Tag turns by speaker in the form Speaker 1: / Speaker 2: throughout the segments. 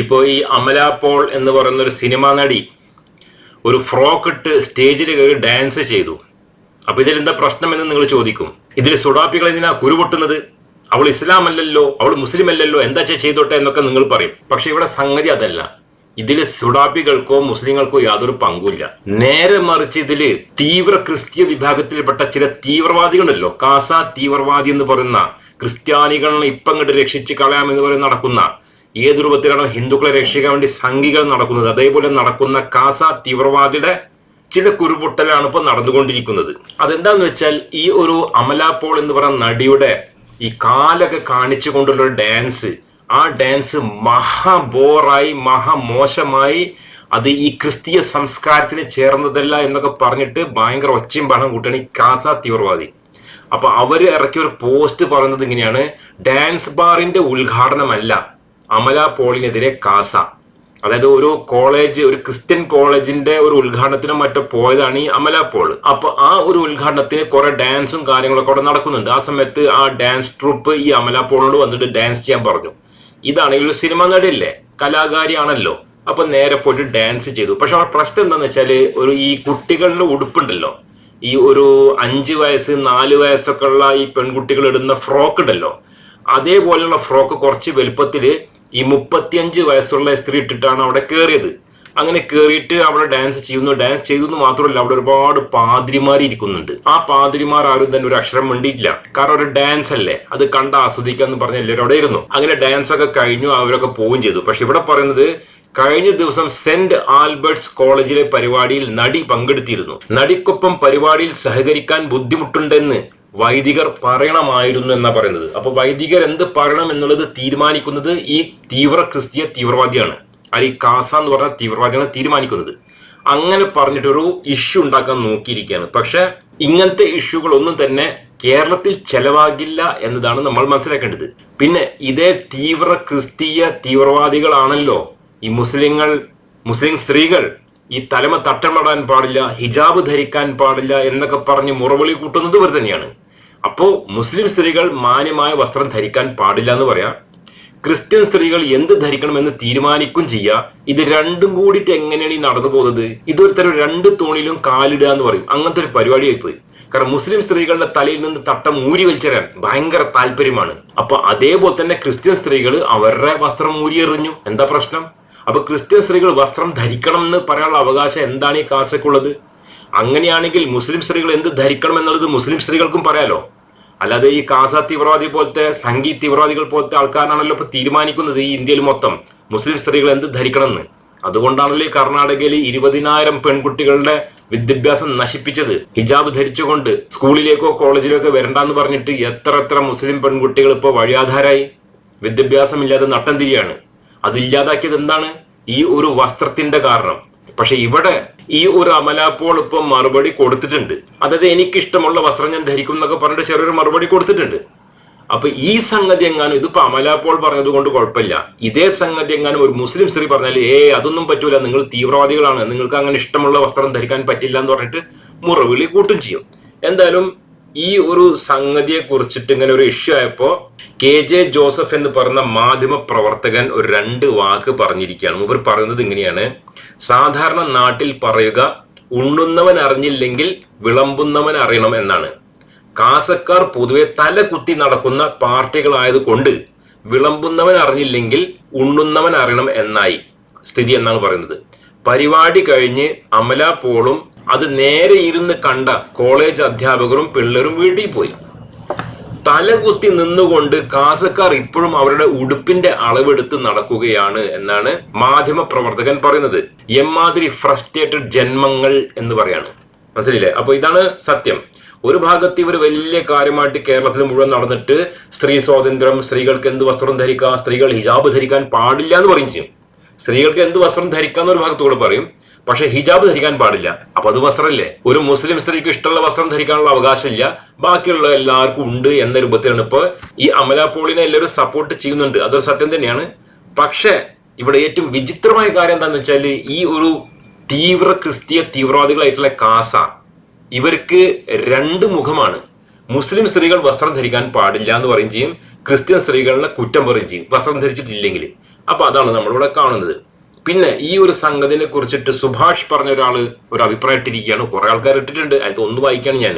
Speaker 1: ഇപ്പോൾ ഈ അമല പോൾ എന്ന് പറയുന്ന ഒരു സിനിമാ നടി ഒരു ഫ്രോക്ക് ഇട്ട് സ്റ്റേജിൽ കയറി ഡാൻസ് ചെയ്തു. അപ്പോൾ ഇതിൽ എന്താ പ്രശ്നം എന്ന് നിങ്ങൾ ചോദിക്കും. ഇതിൽ സുഡാപ്പികൾ എന്തിനാ കുരുപൊട്ടുന്നത്? അവൾ ഇസ്ലാം അല്ലല്ലോ അവൾ മുസ്ലിം അല്ലല്ലോ എന്താ ചെയ്തോട്ടെ എന്നൊക്കെ നിങ്ങൾ പറയും. പക്ഷെ ഇവിടെ സംഗതി അതല്ല. ഇതിൽ സുഡാപ്പികൾക്കോ മുസ്ലിങ്ങൾക്കോ യാതൊരു പങ്കുമില്ല. നേരെ മറിച്ച് ഇതിൽ തീവ്ര ക്രിസ്ത്യ വിഭാഗത്തിൽപ്പെട്ട ചില തീവ്രവാദികളുണ്ടല്ലോ. കാസ തീവ്രവാദി എന്ന് പറയുന്ന ക്രിസ്ത്യാനികളെ ഇപ്പം കണ്ട് രക്ഷിച്ച് കളയാമെന്ന് പറയുന്ന നടക്കുന്ന ഏത് രൂപത്തിലാണോ ഹിന്ദുക്കളെ രക്ഷിക്കാൻ വേണ്ടി സംഘികൾ നടക്കുന്നത്? അതേപോലെ നടക്കുന്ന കാസ തീവ്രവാദിയുടെ ചില കുരുപൊട്ടലാണ് ഇപ്പൊ നടന്നുകൊണ്ടിരിക്കുന്നത്. അതെന്താന്ന് വെച്ചാൽ ഈ ഒരു അമല പോൾ എന്ന് പറയുന്ന നടിയുടെ ഈ കാലൊക്കെ കാണിച്ചു കൊണ്ടുള്ള ഡാൻസ് ആ ഡാൻസ് മഹാ ബോറായി മഹാ മോശമായി അത് ഈ ക്രിസ്തീയ സംസ്കാരത്തിന് ചേർന്നതല്ല എന്നൊക്കെ പറഞ്ഞിട്ട് ഭയങ്കര ഒച്ചയും പണം കൂട്ടാണ് ഈ കാസ തീവ്രവാദി. അപ്പൊ അവർ ഇറക്കിയ ഒരു പോസ്റ്റ് പറയുന്നത് ഇങ്ങനെയാണ് ഡാൻസ് ബാറിന്റെ ഉദ്ഘാടനമല്ല അമല പോളിനെതിരെ കാസ. അതായത് ഒരു കോളേജ് ഒരു ക്രിസ്ത്യൻ കോളേജിന്റെ ഒരു ഉദ്ഘാടനത്തിനും മറ്റോ പോയതാണ് ഈ അമല പോൾ അപ്പൊ ആ ഒരു ഉദ്ഘാടനത്തിന് കുറെ ഡാൻസും കാര്യങ്ങളൊക്കെ അവിടെ നടക്കുന്നുണ്ട്. ആ സമയത്ത് ആ ഡാൻസ് ട്രൂപ്പ് ഈ അമല പോളിനോട് വന്നിട്ട് ഡാൻസ് ചെയ്യാൻ പറഞ്ഞു. ഇതാണെങ്കിൽ ഒരു സിനിമ നടിയല്ലേ? കലാകാരിയാണല്ലോ. അപ്പൊ നേരെ പോയിട്ട് ഡാൻസ് ചെയ്തു. പക്ഷെ അവിടെ പ്രശ്നം എന്താന്ന് വെച്ചാൽ ഒരു ഈ കുട്ടികളുടെ ഉടുപ്പുണ്ടല്ലോ. ഈ ഒരു അഞ്ച് വയസ്സ് നാല് വയസ്സൊക്കെ ഉള്ള ഈ പെൺകുട്ടികൾ ഇടുന്ന ഫ്രോക്ക് ഉണ്ടല്ലോ. അതേപോലെയുള്ള ഫ്രോക്ക് കുറച്ച് വലുപ്പത്തിൽ ഈ മുപ്പത്തിയഞ്ച് വയസ്സുള്ള സ്ത്രീ ഇട്ടിട്ടാണ് അവിടെ കയറിയത് അങ്ങനെ കയറിയിട്ട് അവിടെ ഡാൻസ് ചെയ്യുന്നു. ഡാൻസ് ചെയ്തു എന്ന് മാത്രമല്ല അവിടെ ഒരുപാട് പാതിരിമാർ ഇരിക്കുന്നുണ്ട്. ആ പാതിരിമാർ ആരും തന്നെ ഒരു അക്ഷരം വേണ്ടിയിട്ടില്ല കാരണം ഒരു ഡാൻസ് അല്ലേ? അത് കണ്ട് ആസ്വദിക്കാന്ന് പറഞ്ഞ എല്ലാവരും അവിടെ ഇരുന്നു. അങ്ങനെ ഡാൻസ് ഒക്കെ കഴിഞ്ഞു അവരൊക്കെ പോവുകയും ചെയ്തു. പക്ഷെ ഇവിടെ പറയുന്നത് കഴിഞ്ഞ ദിവസം സെന്റ് ആൽബർട്ട്സ് കോളേജിലെ പരിപാടിയിൽ നടി പങ്കെടുത്തിരുന്നു. നടിക്കൊപ്പം പരിപാടിയിൽ സഹകരിക്കാൻ ബുദ്ധിമുട്ടുണ്ടെന്ന് വൈദികർ പറയണമായിരുന്നു എന്നാ പറയുന്നത്. അപ്പൊ വൈദികർ എന്ത് പറയണം എന്നുള്ളത് തീരുമാനിക്കുന്നത് ഈ തീവ്ര ക്രിസ്തീയ തീവ്രവാദിയാണ്. അല്ലെങ്കിൽ കാസ എന്ന് പറഞ്ഞ തീവ്രവാദിയാണ് തീരുമാനിക്കുന്നത്. അങ്ങനെ പറഞ്ഞിട്ടൊരു ഇഷ്യൂ ഉണ്ടാക്കാൻ നോക്കിയിരിക്കുകയാണ്. പക്ഷെ ഇങ്ങനത്തെ ഇഷ്യൂകൾ ഒന്നും തന്നെ കേരളത്തിൽ ചെലവാകില്ല എന്നതാണ് നമ്മൾ മനസ്സിലാക്കേണ്ടത്. പിന്നെ ഇതേ തീവ്ര ക്രിസ്തീയ തീവ്രവാദികളാണല്ലോ ഈ മുസ്ലിങ്ങൾ മുസ്ലിം സ്ത്രീകൾ ഈ തലമ തട്ടമിടാൻ പാടില്ല ഹിജാബ് ധരിക്കാൻ പാടില്ല എന്നൊക്കെ പറഞ്ഞ് മുറവിളി കൂട്ടുന്നത് ഇവർ തന്നെയാണ്. അപ്പോൾ മുസ്ലിം സ്ത്രീകൾ മാന്യമായ വസ്ത്രം ധരിക്കാൻ പാടില്ല എന്ന് പറയാം. ക്രിസ്ത്യൻ സ്ത്രീകൾ എന്ത് ധരിക്കണമെന്ന് തീരുമാനിക്കും ചെയ്യുക ഇത് രണ്ടും കൂടിയിട്ട് എങ്ങനെയാണ് ഈ നടന്നു പോകുന്നത്? ഇതൊരു തരം രണ്ട് തോണിയിലും കാലിടുക എന്ന് പറയും. അങ്ങനത്തെ ഒരു പരിപാടിയായി പോയി കാരണം മുസ്ലിം സ്ത്രീകളുടെ തലയിൽ നിന്ന് തട്ടം ഊരി വലിച്ചെറിയാൻ ഭയങ്കര താല്പര്യമാണ്. അപ്പൊ അതേപോലെ തന്നെ ക്രിസ്ത്യൻ സ്ത്രീകൾ അവരുടെ വസ്ത്രം ഊരിയെറിഞ്ഞു എന്താ പ്രശ്നം? അപ്പൊ ക്രിസ്ത്യൻ സ്ത്രീകൾ വസ്ത്രം ധരിക്കണം എന്ന് പറയാനുള്ള അവകാശം എന്താണ് ഈ കാസക്കുള്ളത് അങ്ങനെയാണെങ്കിൽ മുസ്ലിം സ്ത്രീകൾ എന്ത് ധരിക്കണം എന്നുള്ളത് മുസ്ലിം സ്ത്രീകൾക്കും പറയാലോ. അല്ലാതെ ഈ കാസ തീവ്രവാദി പോലത്തെ സംഗീ തീവ്രവാദികൾ പോലത്തെ ആൾക്കാരാണല്ലോ ഇപ്പൊ തീരുമാനിക്കുന്നത് ഈ ഇന്ത്യയിൽ മൊത്തം. മുസ്ലിം സ്ത്രീകൾ എന്ത് ധരിക്കണം എന്ന് അതുകൊണ്ടാണല്ലോ ഈ കർണാടകയിൽ ഇരുപതിനായിരം പെൺകുട്ടികളുടെ വിദ്യാഭ്യാസം നശിപ്പിച്ചത്. ഹിജാബ് ധരിച്ചുകൊണ്ട് സ്കൂളിലേക്കോ കോളേജിലേക്കോ വരണ്ടെന്ന് പറഞ്ഞിട്ട് എത്ര എത്ര മുസ്ലിം പെൺകുട്ടികൾ ഇപ്പോൾ വഴിയാധാരായി വിദ്യാഭ്യാസമില്ലാതെ നട്ടം തിരിയാണ്. അതില്ലാതാക്കിയത് എന്താണ്? ഈ ഒരു വസ്ത്രത്തിന്റെ കാരണം. പക്ഷെ ഇവിടെ ഈ ഒരു അമലാപ്പോൾ ഇപ്പം മറുപടി കൊടുത്തിട്ടുണ്ട്. അതായത് എനിക്കിഷ്ടമുള്ള വസ്ത്രം ഞാൻ ധരിക്കും എന്നൊക്കെ പറഞ്ഞിട്ട് ചെറിയൊരു മറുപടി കൊടുത്തിട്ടുണ്ട്. അപ്പൊ ഈ സംഗതി എങ്ങാനും ഇതിപ്പോ അമലാപ്പോൾ പറഞ്ഞത് കൊണ്ട് കുഴപ്പമില്ല. ഇതേ സംഗതി എങ്ങാനും ഒരു മുസ്ലിം സ്ത്രീ പറഞ്ഞാൽ ഏ അതൊന്നും പറ്റൂല. നിങ്ങൾ തീവ്രവാദികളാണ്. നിങ്ങൾക്ക് അങ്ങനെ ഇഷ്ടമുള്ള വസ്ത്രം ധരിക്കാൻ പറ്റില്ല എന്ന് പറഞ്ഞിട്ട് മുറവിളി കൂട്ടും ചെയ്യും. എന്തായാലും ഈ ഒരു സംഗതിയെ കുറിച്ചിട്ട് ഇങ്ങനെ ഒരു ഇഷ്യൂ ആയപ്പോ കെ ജെ ജോസഫ് എന്ന് പറയുന്ന മാധ്യമ പ്രവർത്തകൻ ഒരു രണ്ട് വാക്ക് പറഞ്ഞിരിക്കുകയാണ്. മുമ്പ് പറയുന്നത് ഇങ്ങനെയാണ്. സാധാരണ നാട്ടിൽ പറയുക ഉണ്ണുന്നവൻ അറിഞ്ഞില്ലെങ്കിൽ വിളമ്പുന്നവൻ അറിയണം എന്നാണ്. കാസക്കാർ പൊതുവെ തല കുത്തി നടക്കുന്ന പാർട്ടികളായതുകൊണ്ട് വിളമ്പുന്നവൻ അറിഞ്ഞില്ലെങ്കിൽ ഉണ്ണുന്നവൻ അറിയണം എന്നായി സ്ഥിതി എന്നാണ് പറയുന്നത്. പരിപാടി കഴിഞ്ഞ് അമല പോളും അത് നേരെ ഇരുന്ന് കണ്ട കോളേജ് അധ്യാപകരും പിള്ളേരും വീട്ടിൽ പോയി. തലകുത്തി നിന്നുകൊണ്ട് കാസക്കാർ ഇപ്പോഴും അവരുടെ ഉടുപ്പിന്റെ അളവെടുത്ത് നടക്കുകയാണ് എന്നാണ് മാധ്യമ പ്രവർത്തകൻ പറയുന്നത്. എമ്മാതിരി ഫ്രസ്ട്രേറ്റഡ് ജന്മങ്ങൾ എന്ന് പറയാണ്. മനസ്സിലില്ലേ? അപ്പൊ ഇതാണ് സത്യം. ഒരു ഭാഗത്ത് ഇവർ വലിയ കാര്യമായിട്ട് കേരളത്തിൽ മുഴുവൻ നടന്നിട്ട് സ്ത്രീ സ്വാതന്ത്ര്യം സ്ത്രീകൾക്ക് എന്ത് വസ്ത്രം ധരിക്കാം സ്ത്രീകൾ ഹിജാബ് ധരിക്കാൻ പാടില്ല എന്ന് പറയും ചെയ്യും. സ്ത്രീകൾക്ക് എന്ത് വസ്ത്രം ധരിക്കാം ഒരു ഭാഗത്തൂടെ പറയും. പക്ഷെ ഹിജാബ് ധരിക്കാൻ പാടില്ല. അപ്പൊ അത് വസ്ത്രമല്ലേ ഒരു മുസ്ലിം സ്ത്രീക്ക് ഇഷ്ടമുള്ള വസ്ത്രം ധരിക്കാനുള്ള അവകാശമില്ല. ബാക്കിയുള്ള എല്ലാവർക്കും ഉണ്ട് എന്ന രൂപത്തിലാണ് ഇപ്പൊ ഈ അമല പോളിനെ എല്ലാവരും സപ്പോർട്ട് ചെയ്യുന്നുണ്ട്. അതൊരു സത്യം തന്നെയാണ്. പക്ഷേ ഇവിടെ ഏറ്റവും വിചിത്രമായ കാര്യം എന്താണെന്ന് വെച്ചാൽ ഈ ഒരു തീവ്ര ക്രിസ്തീയ തീവ്രവാദികളായിട്ടുള്ള കാസ ഇവർക്ക് രണ്ട് മുഖമാണ്. മുസ്ലിം സ്ത്രീകൾ വസ്ത്രം ധരിക്കാൻ പാടില്ല എന്ന് പറയും ചെയ്യും ക്രിസ്ത്യൻ സ്ത്രീകളെ കുറ്റം പറയും ചെയ്യും. വസ്ത്രം ധരിച്ചിട്ടില്ലെങ്കിൽ. അപ്പൊ അതാണ് നമ്മളിവിടെ കാണുന്നത്. പിന്നെ ഈ ഒരു സംഗതിനെ കുറിച്ചിട്ട് സുഭാഷ് പറഞ്ഞ ഒരാൾ ഒരു അഭിപ്രായം ഇട്ടിരിക്കുകയാണ് കുറെ ആൾക്കാർ ഇട്ടിട്ടുണ്ട്. അത് ഒന്ന് വായിക്കാണ് ഞാൻ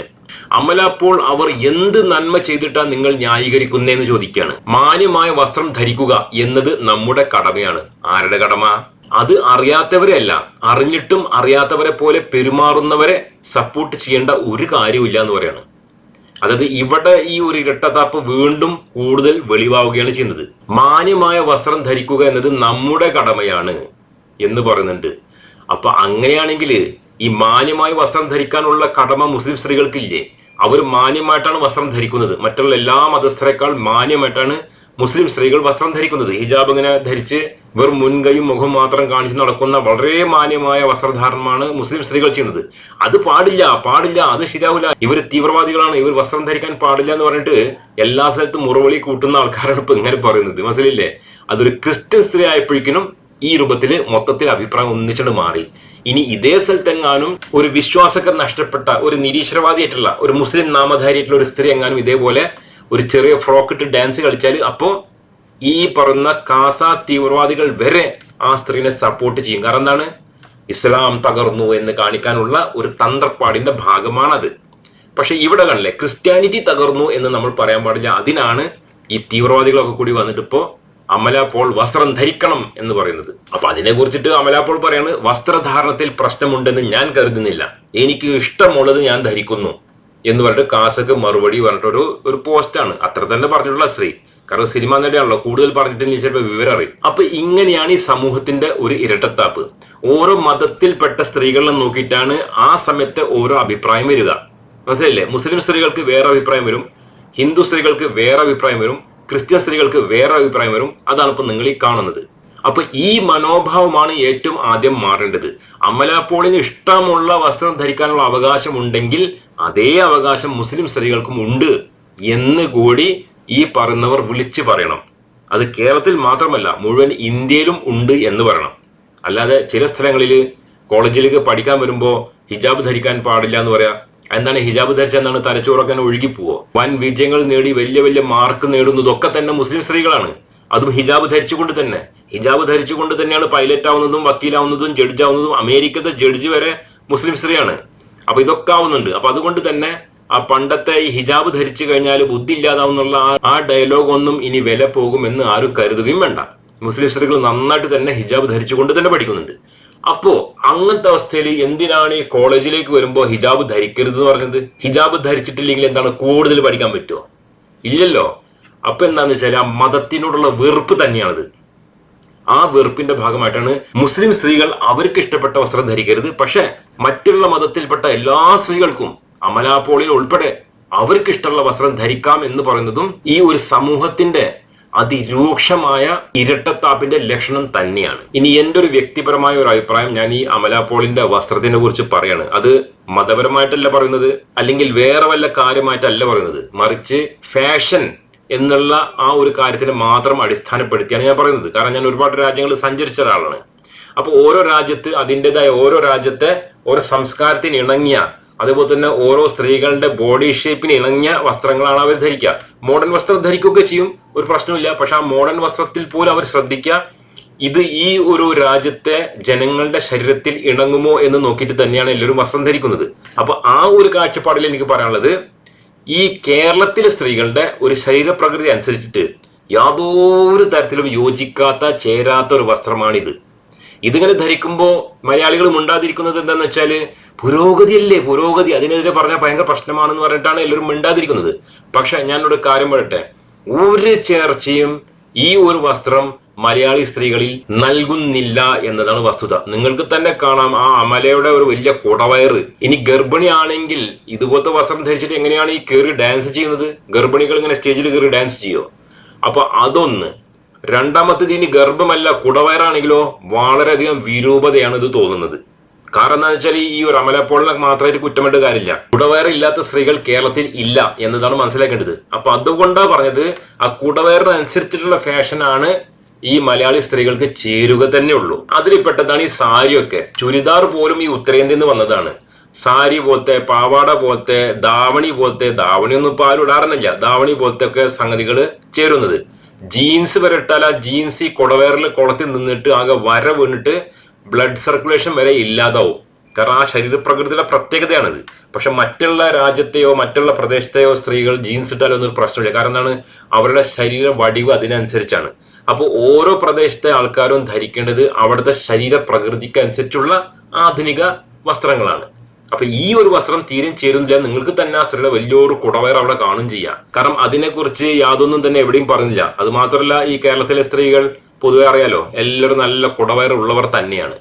Speaker 1: അമലപ്പോൾ അവർ എന്ത് നന്മ ചെയ്തിട്ടാണ് നിങ്ങൾ ന്യായീകരിക്കുന്നതെന്ന് ചോദിക്കുകയാണ്. മാന്യമായ വസ്ത്രം ധരിക്കുക എന്നത് നമ്മുടെ കടമയാണ്. ആരുടെ കടമ? അത് അറിയാത്തവരെയല്ല അറിഞ്ഞിട്ടും അറിയാത്തവരെ പോലെ പെരുമാറുന്നവരെ സപ്പോർട്ട് ചെയ്യേണ്ട ഒരു കാര്യമില്ല എന്ന് പറയാണ്. അതായത് ഇവിടെ ഈ ഒരു ഇരട്ടത്താപ്പ് വീണ്ടും കൂടുതൽ വെളിവാവുകയാണ് ചെയ്യുന്നത്. മാന്യമായ വസ്ത്രം ധരിക്കുക എന്നത് നമ്മുടെ കടമയാണ്. എന്ന് പറയുന്നുണ്ട്. അപ്പൊ അങ്ങനെയാണെങ്കിൽ ഈ മാന്യമായി വസ്ത്രം ധരിക്കാനുള്ള കടമ മുസ്ലിം സ്ത്രീകൾക്കില്ലേ? അവർ മാന്യമായിട്ടാണ് വസ്ത്രം ധരിക്കുന്നത്. മറ്റുള്ള എല്ലാ മതസ്ഥരെക്കാൾ മാന്യമായിട്ടാണ് മുസ്ലിം സ്ത്രീകൾ വസ്ത്രം ധരിക്കുന്നത്. ഹിജാബ് ഇങ്ങനെ ധരിച്ച് വെറും മുൻകൈയും മുഖം മാത്രം കാണിച്ച് നടക്കുന്ന വളരെ മാന്യമായ വസ്ത്രധാരണമാണ് മുസ്ലിം സ്ത്രീകൾ ചെയ്യുന്നത്. അത് പാടില്ല പാടില്ല അത് ശരിയാവില്ല. ഇവർ തീവ്രവാദികളാണ് ഇവർ വസ്ത്രം ധരിക്കാൻ പാടില്ല എന്ന് പറഞ്ഞിട്ട് എല്ലാ സ്ഥലത്തും മുറവിളി കൂട്ടുന്ന ആൾക്കാരാണ് ഇപ്പൊ ഇങ്ങനെ പറയുന്നത്. മനസ്സിലില്ലേ? അതൊരു ക്രിസ്ത്യൻ സ്ത്രീ ആയപ്പോഴേക്കിനും ഈ രൂപത്തിൽ മൊത്തത്തിൽ അഭിപ്രായം ഒന്നിച്ചിട്ട് മാറി. ഇനി ഇതേ സ്ഥലത്തെങ്ങാനും ഒരു വിശ്വാസക്കർ നഷ്ടപ്പെട്ട ഒരു നിരീശ്വരവാദിയായിട്ടുള്ള ഒരു മുസ്ലിം നാമധാരിയായിട്ടുള്ള ഒരു സ്ത്രീ എങ്ങാനും ഇതേപോലെ ഒരു ചെറിയ ഫ്രോക്ക് ഇട്ട് ഡാൻസ് കളിച്ചാൽ അപ്പോൾ ഈ പറയുന്ന കാസ തീവ്രവാദികൾ വരെ ആ സ്ത്രീനെ സപ്പോർട്ട് ചെയ്യും. കാരണം എന്താണ്? ഇസ്ലാം തകർന്നു എന്ന് കാണിക്കാനുള്ള ഒരു തന്ത്രപ്പാടിന്റെ ഭാഗമാണത്. പക്ഷെ ഇവിടെ കണ്ടില്ലേ ക്രിസ്ത്യാനിറ്റി തകർന്നു എന്ന് നമ്മൾ പറയാൻ പാടില്ല. അതിനാണ് ഈ തീവ്രവാദികളൊക്കെ കൂടി വന്നിട്ട് ഇപ്പോ അമല പോൾ വസ്ത്രം ധരിക്കണം എന്ന് പറയുന്നത്. അപ്പൊ അതിനെ കുറിച്ചിട്ട് അമല പോൾ പറയാണ് വസ്ത്രധാരണത്തിൽ പ്രശ്നമുണ്ടെന്ന് ഞാൻ കരുതുന്നില്ല. എനിക്ക് ഇഷ്ടമുള്ളത് ഞാൻ ധരിക്കുന്നു എന്ന് പറഞ്ഞിട്ട് കാസക്ക് മറുപടി പറഞ്ഞിട്ടൊരു ഒരു പോസ്റ്റാണ്. അത്ര തന്നെ പറഞ്ഞിട്ടുള്ള സ്ത്രീ കാരണം സിനിമ നടിയാണല്ലോ കൂടുതൽ പറഞ്ഞിട്ട് ചിലപ്പോൾ വിവരം അറിയും. അപ്പൊ ഇങ്ങനെയാണ് ഈ സമൂഹത്തിന്റെ ഒരു ഇരട്ടത്താപ്പ്. ഓരോ മതത്തിൽപ്പെട്ട സ്ത്രീകളെ നോക്കിയിട്ടാണ് ആ സമയത്തെ ഓരോ അഭിപ്രായം വരിക. മനസ്സിലല്ലേ മുസ്ലിം സ്ത്രീകൾക്ക് വേറെ അഭിപ്രായം വരും. ഹിന്ദു സ്ത്രീകൾക്ക് വേറെ അഭിപ്രായം വരും. ക്രിസ്ത്യൻ സ്ത്രീകൾക്ക് വേറെ അഭിപ്രായം വരും. അതാണ് ഇപ്പൊ നിങ്ങൾ ഈ കാണുന്നത്. അപ്പൊ ഈ മനോഭാവമാണ് ഏറ്റവും ആദ്യം മാറേണ്ടത്. അമലാപ്പോളിന് ഇഷ്ടമുള്ള വസ്ത്രം ധരിക്കാനുള്ള അവകാശം ഉണ്ടെങ്കിൽ അതേ അവകാശം മുസ്ലിം സ്ത്രീകൾക്കും ഉണ്ട് എന്ന് കൂടി ഈ പറയുന്നവർ വിളിച്ചു പറയണം. അത് കേരളത്തിൽ മാത്രമല്ല മുഴുവൻ ഇന്ത്യയിലും ഉണ്ട് എന്ന് പറയണം. അല്ലാതെ ചില സ്ഥലങ്ങളിൽ കോളേജിലേക്ക് പഠിക്കാൻ വരുമ്പോൾ ഹിജാബ് ധരിക്കാൻ പാടില്ല എന്ന് പറയാ. എന്താണ് ഹിജാബ് ധരിച്ചെന്താണ് തലച്ചോറൊക്കെ ഒഴുകിപ്പോവോ പോവോ? വൻ വിജയങ്ങൾ നേടി വലിയ വലിയ മാർക്ക് നേടുന്നതൊക്കെ തന്നെ മുസ്ലിം സ്ത്രീകളാണ്. അതും ഹിജാബ് ധരിച്ചുകൊണ്ട് തന്നെ. ഹിജാബ് ധരിച്ചുകൊണ്ട് തന്നെയാണ് പൈലറ്റ് ആവുന്നതും വക്കീലാവുന്നതും ജഡ്ജ് ആവുന്നതും അമേരിക്കത്തെ ജഡ്ജ് വരെ മുസ്ലിം സ്ത്രീയാണ്. അപ്പൊ ഇതൊക്കെ ആവുന്നുണ്ട്. അപ്പൊ അതുകൊണ്ട് തന്നെ ആ പണ്ടത്തെ ഈ ഹിജാബ് ധരിച്ചു കഴിഞ്ഞാൽ ബുദ്ധി ഇല്ലാതാവുന്നുള്ള ആ ഡയലോഗ് ഒന്നും ഇനി വില പോകുമെന്ന് ആരും കരുതുകയും വേണ്ട. മുസ്ലിം സ്ത്രീകൾ നന്നായിട്ട് തന്നെ ഹിജാബ് ധരിച്ചുകൊണ്ട് തന്നെ പഠിക്കുന്നുണ്ട്. അപ്പോ അങ്ങനത്തെ അവസ്ഥയിൽ എന്തിനാണ് ഈ കോളേജിലേക്ക് വരുമ്പോൾ ഹിജാബ് ധരിക്കരുത് എന്ന് പറഞ്ഞത്? ഹിജാബ് ധരിച്ചിട്ടില്ലെങ്കിൽ എന്താണ് കൂടുതൽ പഠിക്കാൻ പറ്റുമോ ഇല്ലല്ലോ. അപ്പൊ എന്താന്ന് വെച്ചാൽ ആ മതത്തിനോടുള്ള വെറുപ്പ് തന്നെയാണത്. ആ വെറുപ്പിന്റെ ഭാഗമായിട്ടാണ് മുസ്ലിം സ്ത്രീകൾ അവർക്ക് ഇഷ്ടപ്പെട്ട വസ്ത്രം ധരിക്കരുത്. പക്ഷെ മറ്റുള്ള മതത്തിൽപ്പെട്ട എല്ലാ സ്ത്രീകൾക്കും അമലാപോളിൽ ഉൾപ്പെടെ അവർക്ക് ഇഷ്ടമുള്ള വസ്ത്രം ധരിക്കാം എന്ന് പറയുന്നതും ഈ ഒരു സമൂഹത്തിന്റെ അതിരൂക്ഷമായ ഇരട്ടത്താപ്പിന്റെ ലക്ഷണം തന്നെയാണ്. ഇനി എന്റെ ഒരു വ്യക്തിപരമായ ഒരു അഭിപ്രായം ഞാൻ ഈ അമലാപോളിന്റെ വസ്ത്രത്തിനെ കുറിച്ച് പറയാണ്. അത് മതപരമായിട്ടല്ല പറയുന്നത് അല്ലെങ്കിൽ വേറെ വല്ല കാര്യമായിട്ടല്ല പറയുന്നത്. മറിച്ച് ഫാഷൻ എന്നുള്ള ആ ഒരു കാര്യത്തിനെ മാത്രം അടിസ്ഥാനപ്പെടുത്തിയാണ് ഞാൻ പറയുന്നത്. കാരണം ഞാൻ ഒരുപാട് രാജ്യങ്ങളിൽ സഞ്ചരിച്ച ഒരാളാണ്. അപ്പോൾ ഓരോ രാജ്യത്ത് അതിന്റെതായ ഓരോ രാജ്യത്തെ ഓരോ സംസ്കാരത്തിന് ഇണങ്ങിയ അതേപോലെ തന്നെ ഓരോ സ്ത്രീകളുടെ ബോഡി ഷേപ്പിന് ഇണങ്ങിയ വസ്ത്രങ്ങളാണ് അവർ ധരിക്കുക മോഡേൺ വസ്ത്രം ധരിക്കുകയൊക്കെ ചെയ്യും ഒരു പ്രശ്നമില്ല പക്ഷെ ആ മോഡേൺ വസ്ത്രത്തിൽ പോലും അവർ ശ്രദ്ധിക്കുക ഇത് ഈ ഒരു രാജ്യത്തെ ജനങ്ങളുടെ ശരീരത്തിൽ ഇണങ്ങുമോ എന്ന് നോക്കിയിട്ട് തന്നെയാണ് എല്ലാവരും വസ്ത്രം ധരിക്കുന്നത്. അപ്പൊ ആ ഒരു കാഴ്ചപ്പാടിൽ എനിക്ക് പറയാനുള്ളത് ഈ കേരളത്തിലെ സ്ത്രീകളുടെ ഒരു ശരീരപ്രകൃതി അനുസരിച്ചിട്ട് യാതൊരു തരത്തിലും യോജിക്കാത്ത ചേരാത്ത ഒരു വസ്ത്രമാണിത്. ഇതിങ്ങനെ ധരിക്കുമ്പോൾ മലയാളികളും ഉണ്ടാതിരിക്കുന്നത് എന്താണെന്ന് വെച്ചാൽ പുരോഗതിയല്ലേ? പുരോഗതി. അതിനെതിരെ പറഞ്ഞാൽ ഭയങ്കര പ്രശ്നമാണെന്ന് പറഞ്ഞിട്ടാണ് എല്ലാവരും മിണ്ടാതിരിക്കുന്നത്. പക്ഷെ ഞാനൊരു കാര്യം പറയട്ടെ. ഒരു ചേർച്ചയും ഈ ഒരു വസ്ത്രം മലയാളി സ്ത്രീകളിൽ നൽകുന്നില്ല എന്നതാണ് വസ്തുത. നിങ്ങൾക്ക് തന്നെ കാണാം ആ അമലയുടെ ഒരു വലിയ കുടവയറ് ഇനി ഗർഭിണിയാണെങ്കിൽ ഇതുപോലത്തെ വസ്ത്രം ധരിച്ചിട്ട് എങ്ങനെയാണ് ഈ കയറി ഡാൻസ് ചെയ്യുന്നത്? ഗർഭിണികൾ ഇങ്ങനെ സ്റ്റേജിൽ കയറി ഡാൻസ് ചെയ്യോ അപ്പൊ അതൊന്ന്. രണ്ടാമത്തേത് ഇനി ഗർഭമല്ല കുടവയറാണെങ്കിലോ വളരെയധികം വിരൂപതയാണ് ഇത് തോന്നുന്നത്. കാരണം എന്താ വെച്ചാൽ ഈ ഒരു അമലപ്പോളിനെ മാത്രമായിട്ട് കുറ്റമിട്ട് കാര്യമില്ല. കുടവയറില്ലാത്ത സ്ത്രീകൾ കേരളത്തിൽ ഇല്ല എന്നതാണ് മനസ്സിലാക്കേണ്ടത്. അപ്പൊ അതുകൊണ്ടാണ് പറഞ്ഞത് ആ കുടവയറിനനുസരിച്ചിട്ടുള്ള ഫാഷനാണ് ഈ മലയാളി സ്ത്രീകൾക്ക് ചേരുക തന്നെ ഉള്ളൂ. അതിൽപ്പെട്ടതാണ് ഈ സാരിയൊക്കെ. ചുരിദാർ പോലും ഈ ഉത്തരേന്ത്യയിൽ നിന്ന് വന്നതാണ്. സാരി പോലത്തെ പാവാട പോലത്തെ ദാവണി പോലത്തെ ദാവണി ഒന്നും ഇപ്പൊ ആരും ഇടാറുന്നില്ല ദാവണി പോലത്തെ ഒക്കെ സംഗതികൾ ചേരുന്നത്. ജീൻസ് വരെ ഇട്ടാൽ ആ ജീൻസ് ഈ കുടവയറിൽ കുളത്തിൽ നിന്നിട്ട് ആകെ വര വീണിട്ട് ബ്ലഡ് സർക്കുലേഷൻ വരെ ഇല്ലാതാവും. കാരണം ആ ശരീരപ്രകൃതിയുടെ പ്രത്യേകതയാണിത്. പക്ഷെ മറ്റുള്ള രാജ്യത്തെയോ മറ്റുള്ള പ്രദേശത്തെയോ സ്ത്രീകൾ ജീൻസ് ഇട്ടാലൊന്നും പ്രശ്നമില്ല. കാരണം എന്താണ്? അവരുടെ ശരീര വടിവ് അതിനനുസരിച്ചാണ്. അപ്പോൾ ഓരോ പ്രദേശത്തെ ആൾക്കാരും ധരിക്കേണ്ടത് അവിടുത്തെ ശരീര പ്രകൃതിക്ക് അനുസരിച്ചുള്ള ആധുനിക വസ്ത്രങ്ങളാണ്. അപ്പൊ ഈ ഒരു വസ്ത്രം തീരെ ചേരുന്നില്ല. നിങ്ങൾക്ക് തന്നെ ആ സ്ത്രീയുടെ വലിയൊരു കുടവയർ അവിടെ കാണും ചെയ്യാം. കാരണം അതിനെക്കുറിച്ച് യാതൊന്നും തന്നെ എവിടെയും പറഞ്ഞില്ല. അത് മാത്രമല്ല ഈ കേരളത്തിലെ സ്ത്രീകൾ പൊതുവെ അറിയാലോ എല്ലാവരും നല്ല കുടവയറുള്ളവർ തന്നെയാണ്.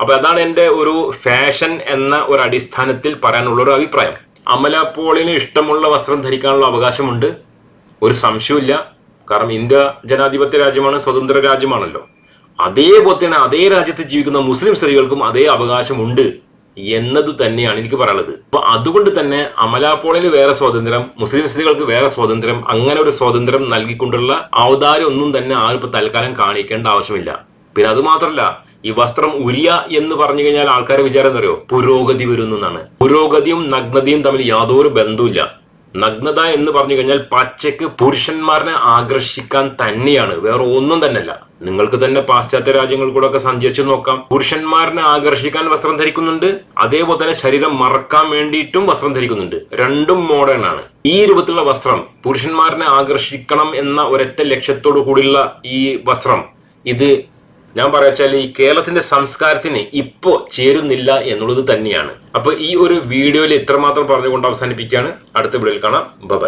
Speaker 1: അപ്പൊ അതാണ് എന്റെ ഒരു ഫാഷൻ എന്ന ഒരു അടിസ്ഥാനത്തിൽ പറയാനുള്ള ഒരു അഭിപ്രായം. അമല പോളിന് ഇഷ്ടമുള്ള വസ്ത്രം ധരിക്കാനുള്ള അവകാശമുണ്ട്. ഒരു സംശയമില്ല കാരണം ഇന്ത്യ ജനാധിപത്യ രാജ്യമാണ് സ്വതന്ത്ര രാജ്യമാണല്ലോ. അതേപോലെ തന്നെ അതേ രാജ്യത്ത് ജീവിക്കുന്ന മുസ്ലിം സ്ത്രീകൾക്കും അതേ അവകാശമുണ്ട്. എന്നത് തന്നെയാണ് എനിക്ക് പറയാനുള്ളത്. അപ്പൊ അതുകൊണ്ട് തന്നെ അമലാപ്പോളിന് വേറെ സ്വാതന്ത്ര്യം മുസ്ലിം സ്ത്രീകൾക്ക് വേറെ സ്വാതന്ത്ര്യം അങ്ങനെ ഒരു സ്വാതന്ത്ര്യം നൽകിക്കൊണ്ടുള്ള ഔദാര്യം ഒന്നും തന്നെ ആരും ഇപ്പൊ തൽക്കാലം കാണിക്കേണ്ട ആവശ്യമില്ല. പിന്നെ അത് മാത്രമല്ല ഈ വസ്ത്രം ഉരിയ എന്ന് പറഞ്ഞു കഴിഞ്ഞാൽ ആൾക്കാരെ വിചാരം എന്താ അറിയോ? പുരോഗതി വരുന്നു എന്നാണ്. പുരോഗതിയും നഗ്നതയും തമ്മിൽ യാതൊരു ബന്ധവുമില്ല. നഗ്നത എന്ന് പറഞ്ഞു കഴിഞ്ഞാൽ പച്ചയ്ക്ക് പുരുഷന്മാരനെ ആകർഷിക്കാൻ തന്നെയാണ്. വേറെ ഒന്നും തന്നെയല്ല. നിങ്ങൾക്ക് തന്നെ പാശ്ചാത്യ രാജ്യങ്ങൾ കൂടെ ഒക്കെ സഞ്ചരിച്ചു നോക്കാം. പുരുഷന്മാരനെ ആകർഷിക്കാൻ വസ്ത്രം ധരിക്കുന്നുണ്ട്. അതേപോലെ തന്നെ ശരീരം മറക്കാൻ വേണ്ടിയിട്ടും വസ്ത്രം ധരിക്കുന്നുണ്ട്. രണ്ടും മോഡേൺ ആണ്. ഈ രൂപത്തിലുള്ള വസ്ത്രം പുരുഷന്മാരനെ ആകർഷിക്കണം എന്ന ഒരൊറ്റ ലക്ഷ്യത്തോടു കൂടിയുള്ള ഈ വസ്ത്രം ഇത് ഞാൻ പറയാച്ചാൽ ഈ കേരളത്തിന്റെ സംസ്കാരത്തിന് ഇപ്പോ ചേരുന്നില്ല എന്നുള്ളത് തന്നെയാണ്. അപ്പൊ ഈ ഒരു വീഡിയോയിൽ ഇത്രമാത്രം പറഞ്ഞുകൊണ്ട് അവസാനിപ്പിക്കുകയാണ്. അടുത്ത വീഡിയോയിൽ കാണാം. ബൈ.